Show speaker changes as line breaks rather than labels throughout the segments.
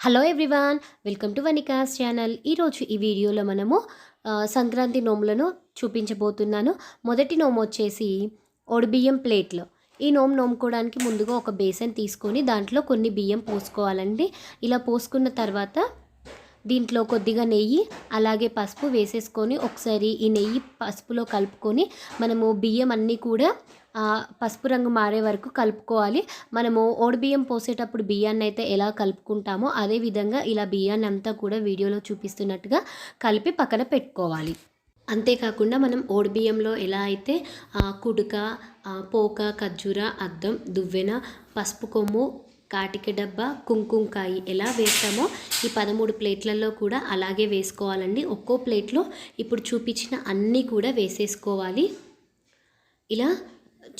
Hello everyone welcome to Vanikas channel. ఈరోజు ఈ వీడియోలో మనము సంక్రాంతి నోములను చూపించబోతున్నాను. మొదటి నోము వచ్చేసి ఒడిబియ్యం ప్లేట్లు. ఈ నోము నోముకోవడానికి ముందుగా ఒక బేసన్ తీసుకొని దాంట్లో కొన్ని బియ్యం పోసుకోవాలండి. ఇలా పోసుకున్న తర్వాత దీంట్లో కొద్దిగా నెయ్యి అలాగే పసుపు వేసేసుకొని ఒకసారి ఈ నెయ్యి పసుపులో కలుపుకొని మనము బియ్యం అన్నీ కూడా పసుపు రంగు మారే వరకు కలుపుకోవాలి. మనము ఓడి బియ్యం పోసేటప్పుడు బియ్యాన్ని అయితే ఎలా కలుపుకుంటామో అదే విధంగా ఇలా బియ్యాన్ని అంతా కూడా వీడియోలో చూపిస్తున్నట్టుగా కలిపి పక్కన పెట్టుకోవాలి. అంతేకాకుండా మనం ఓడిబియ్యంలో ఎలా అయితే కుడుక పోక ఖర్జూర అద్దం దువ్వెన పసుపు కొమ్ము కాటిక డబ్బా కుంకుమకాయ ఎలా వేస్తామో ఈ పదమూడు ప్లేట్లలో కూడా అలాగే వేసుకోవాలండి. ఒక్కో ప్లేట్లో ఇప్పుడు చూపించిన అన్నీ కూడా వేసేసుకోవాలి. ఇలా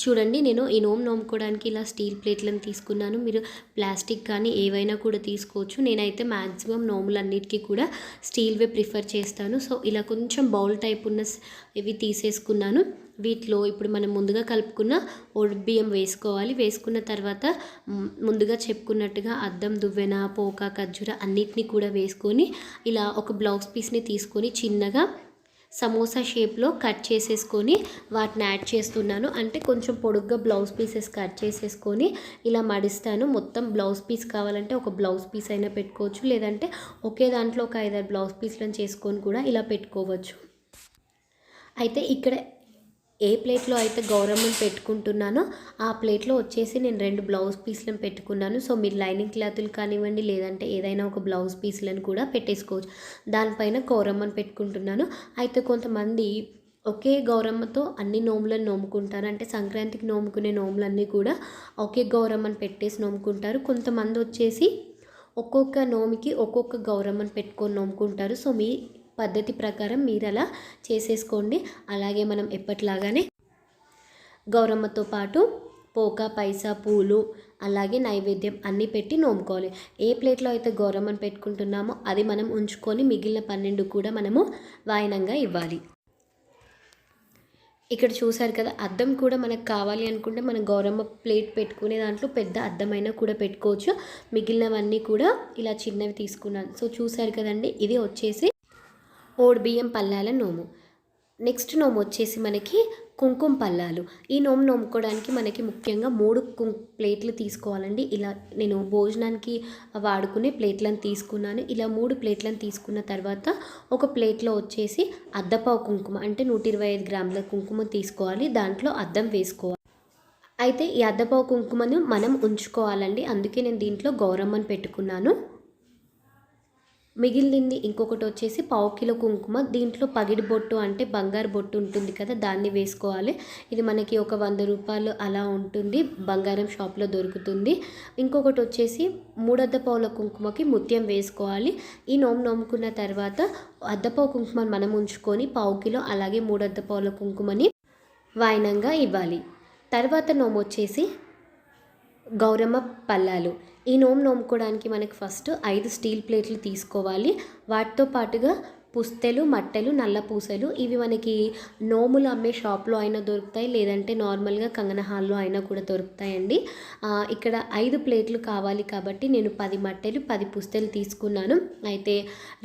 చూడండి నేను ఈ నోమ్ నోముకోవడానికి ఇలా స్టీల్ ప్లేట్లను తీసుకున్నాను. మీరు ప్లాస్టిక్ కానీ ఏవైనా కూడా తీసుకోవచ్చు. నేనైతే మ్యాక్సిమం నోములన్నిటికీ కూడా స్టీల్వే ప్రిఫర్ చేస్తాను. సో ఇలా కొంచెం బౌల్ టైప్ ఉన్న ఇవి తీసేసుకున్నాను. వీటిలో ఇప్పుడు మనం ముందుగా కలుపుకున్న ఒడి బియ్యం వేసుకోవాలి. వేసుకున్న తర్వాత ముందుగా చెప్పుకున్నట్టుగా అద్దం దువ్వెన పోక ఖర్జూర అన్నిటినీ కూడా వేసుకొని ఇలా ఒక బ్లౌజ్ పీస్ని తీసుకొని చిన్నగా సమోసా షేప్లో కట్ చేసేసుకొని వాటిని యాడ్ చేస్తున్నాను. అంటే కొంచెం పొడుగ్గా బ్లౌజ్ పీసెస్ కట్ చేసేసుకొని ఇలా మడిస్తాను. మొత్తం బ్లౌజ్ పీస్ కావాలంటే ఒక బ్లౌజ్ పీస్ అయినా పెట్టుకోవచ్చు. లేదంటే ఒకే దాంట్లో ఒక ఐదారు బ్లౌజ్ పీస్లను చేసుకొని కూడా ఇలా పెట్టుకోవచ్చు. అయితే ఇక్కడ ఏ ప్లేట్లో అయితే గౌరమ్మని పెట్టుకుంటున్నానో ఆ ప్లేట్లో వచ్చేసి నేను రెండు బ్లౌజ్ పీస్లను పెట్టుకున్నాను. సో మీరు లైనింగ్ క్లాతులు కానివ్వండి లేదంటే ఏదైనా ఒక బ్లౌజ్ పీస్లను కూడా పెట్టేసుకోవచ్చు. దానిపైన గౌరమ్మని పెట్టుకుంటున్నాను. అయితే కొంతమంది ఒకే గౌరమ్మతో అన్ని నోములను నోముకుంటారు. అంటే సంక్రాంతికి నోముకునే నోములన్నీ కూడా ఒకే గౌరమ్మని పెట్టేసి నోముకుంటారు. కొంతమంది వచ్చేసి ఒక్కొక్క నోమికి ఒక్కొక్క గౌరమ్మని పెట్టుకొని నోముకుంటారు. సో మీ పద్ధతి ప్రకారం మీరు అలా చేసేసుకోండి. అలాగే మనం ఎప్పటిలాగానే గౌరమ్మతో పాటు పోక పైసా పూలు అలాగే నైవేద్యం అన్నీ పెట్టి నోముకోవాలి. ఏ ప్లేట్లో అయితే గౌరమ్మని పెట్టుకుంటున్నామో అది మనం ఉంచుకొని మిగిలిన పన్నెండు కూడా మనము వాయనంగా ఇవ్వాలి. ఇక్కడ చూసారు కదా అద్దం కూడా మనకు కావాలి అనుకుంటే మనం గౌరమ్మ ప్లేట్ పెట్టుకునే దాంట్లో పెద్ద అద్దమైనా కూడా పెట్టుకోవచ్చు. మిగిలినవన్నీ కూడా ఇలా చిన్నవి తీసుకున్నాను. సో చూసారు కదండి ఇది వచ్చేసి బియ్యం పల్లాల నోము. నెక్స్ట్ నోము వచ్చేసి మనకి కుంకుమ పల్లాలు. ఈ నోము నోముకోవడానికి మనకి ముఖ్యంగా మూడు కుం ప్లేట్లు తీసుకోవాలండి. ఇలా నేను భోజనానికి వాడుకునే ప్లేట్లను తీసుకున్నాను. ఇలా మూడు ప్లేట్లను తీసుకున్న తర్వాత ఒక ప్లేట్లో వచ్చేసి అద్దపావు కుంకుమ అంటే నూట ఇరవై ఐదు గ్రాముల కుంకుమ తీసుకోవాలి. దాంట్లో అద్దం వేసుకోవాలి. అయితే ఈ అద్దపావు కుంకుమను మనం ఉంచుకోవాలండి. అందుకే నేను దీంట్లో గౌరమ్మని పెట్టుకున్నాను. మిగిలింది ఇంకొకటి వచ్చేసి పావు కిలో కుంకుమ. దీంట్లో పగిడి బొట్టు అంటే బంగారు బొట్టు ఉంటుంది కదా దాన్ని వేసుకోవాలి. ఇది మనకి ఒక వంద రూపాయలు అలా ఉంటుంది బంగారం షాప్లో దొరుకుతుంది. ఇంకొకటి వచ్చేసి మూడద్ద పావుల కుంకుమకి ముత్యం వేసుకోవాలి. ఈ నోము నోముకున్న తర్వాత అద్దపావు కుంకుమని మనం ఉంచుకొని పావు కిలో అలాగే మూడద్ద పావుల కుంకుమని వాయనంగా ఇవ్వాలి. తర్వాత నోము వచ్చేసి గౌరమ్మ పల్లాలు. ఈ నోము నోముకోవడానికి మనకి ఫస్ట్ ఐదు స్టీల్ ప్లేట్లు తీసుకోవాలి. వాటితో పాటుగా పుస్తెలు మట్టెలు నల్ల పూసలు ఇవి మనకి నోములు అమ్మే షాప్లో అయినా దొరుకుతాయి. లేదంటే నార్మల్గా కంగన హాల్లో అయినా కూడా దొరుకుతాయండి. ఇక్కడ ఐదు ప్లేట్లు కావాలి కాబట్టి నేను పది మట్టెలు పది పుస్తెలు తీసుకున్నాను. అయితే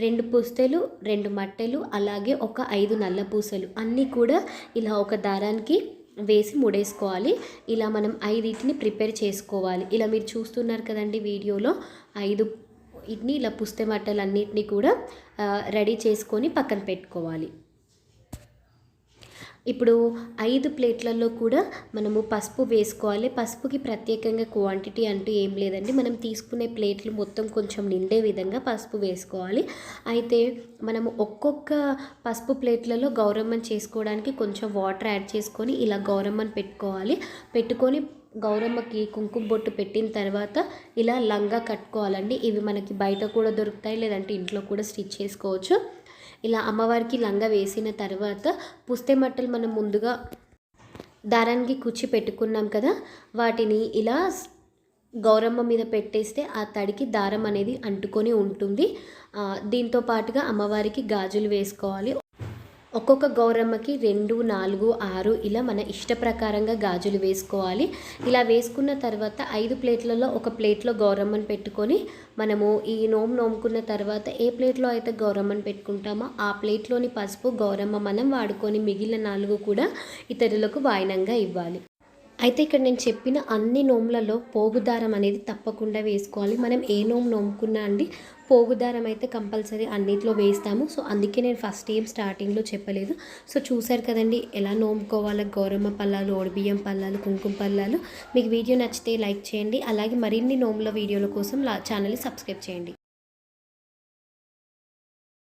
రెండు పుస్తెలు రెండు మట్టెలు అలాగే ఒక ఐదు నల్ల పూసలు అన్నీ కూడా ఇలా ఒక దారానికి వేసి ముడేసుకోవాలి. ఇలా మనం ఐదిటిని ప్రిపేర్ చేసుకోవాలి. ఇలా మీరు చూస్తున్నారు కదండి వీడియోలో ఐదు ఇట్ని ఇలా పుస్తే మట్టలన్నిటిని కూడా రెడీ చేసుకొని పక్కన పెట్టుకోవాలి. ఇప్పుడు ఐదు ప్లేట్లలో కూడా మనము పసుపు వేసుకోవాలి. పసుపుకి ప్రత్యేకంగా క్వాంటిటీ అంటూ ఏం లేదండి. మనం తీసుకునే ప్లేట్లు మొత్తం కొంచెం నిండే విధంగా పసుపు వేసుకోవాలి. అయితే మనము ఒక్కొక్క పసుపు ప్లేట్లలో గౌరమ్మని చేసుకోవడానికి కొంచెం వాటర్ యాడ్ చేసుకొని ఇలా గౌరమ్మని పెట్టుకోవాలి. పెట్టుకొని గౌరమ్మకి కుంకుమ బొట్టు పెట్టిన తర్వాత ఇలా లంగా కట్టుకోవాలండి. ఇవి మనకి బయట కూడా దొరుకుతాయి. లేదంటే ఇంట్లో కూడా స్టిచ్ చేసుకోవచ్చు. ఇలా అమ్మవారికి లంగా వేసిన తర్వాత పుస్తే మట్టలు మనం ముందుగా దారానికి కుచ్చి పెట్టుకున్నాం కదా వాటిని ఇలా గౌరమ్మ మీద పెట్టేస్తే ఆ తడికి దారం అనేది అంటుకొని ఉంటుంది. దీంతో పాటుగా అమ్మవారికి గాజులు వేసుకోవాలి. ఒక్కొక్క గౌరమ్మకి రెండు నాలుగు ఆరు ఇలా మన ఇష్ట ప్రకారంగా గాజులు వేసుకోవాలి. ఇలా వేసుకున్న తర్వాత ఐదు ప్లేట్లలో ఒక ప్లేట్లో గౌరమ్మని పెట్టుకొని మనము ఈ నోము నోముకున్న తర్వాత ఏ ప్లేట్లో అయితే గౌరమ్మని పెట్టుకుంటామో ఆ ప్లేట్లోని పసుపు గౌరమ్మ మనం వాడుకొని మిగిలిన నాలుగు కూడా ఇతరులకు వాయినంగా ఇవ్వాలి. అయితే ఇక్కడ నేను చెప్పిన అన్ని నోములలో పోగుదారం అనేది తప్పకుండా వేసుకోవాలి. మనం ఏ నోము నోముకున్నా అండి పోగుదారం అయితే కంపల్సరీ అన్నిట్లో వేస్తాము. సో అందుకే నేను ఫస్ట్ ఏం స్టార్టింగ్లో చెప్పలేదు. సో చూసారు కదండి ఎలా నోముకోవాలో. గౌరమ్మ పల్లాలు ఓడిబియ్యం పల్లాలు కుంకుమ పల్లాలు. మీకు వీడియో నచ్చితే లైక్ చేయండి. అలాగే మరిన్ని నోముల వీడియోల కోసం ఛానల్ని సబ్స్క్రైబ్ చేయండి.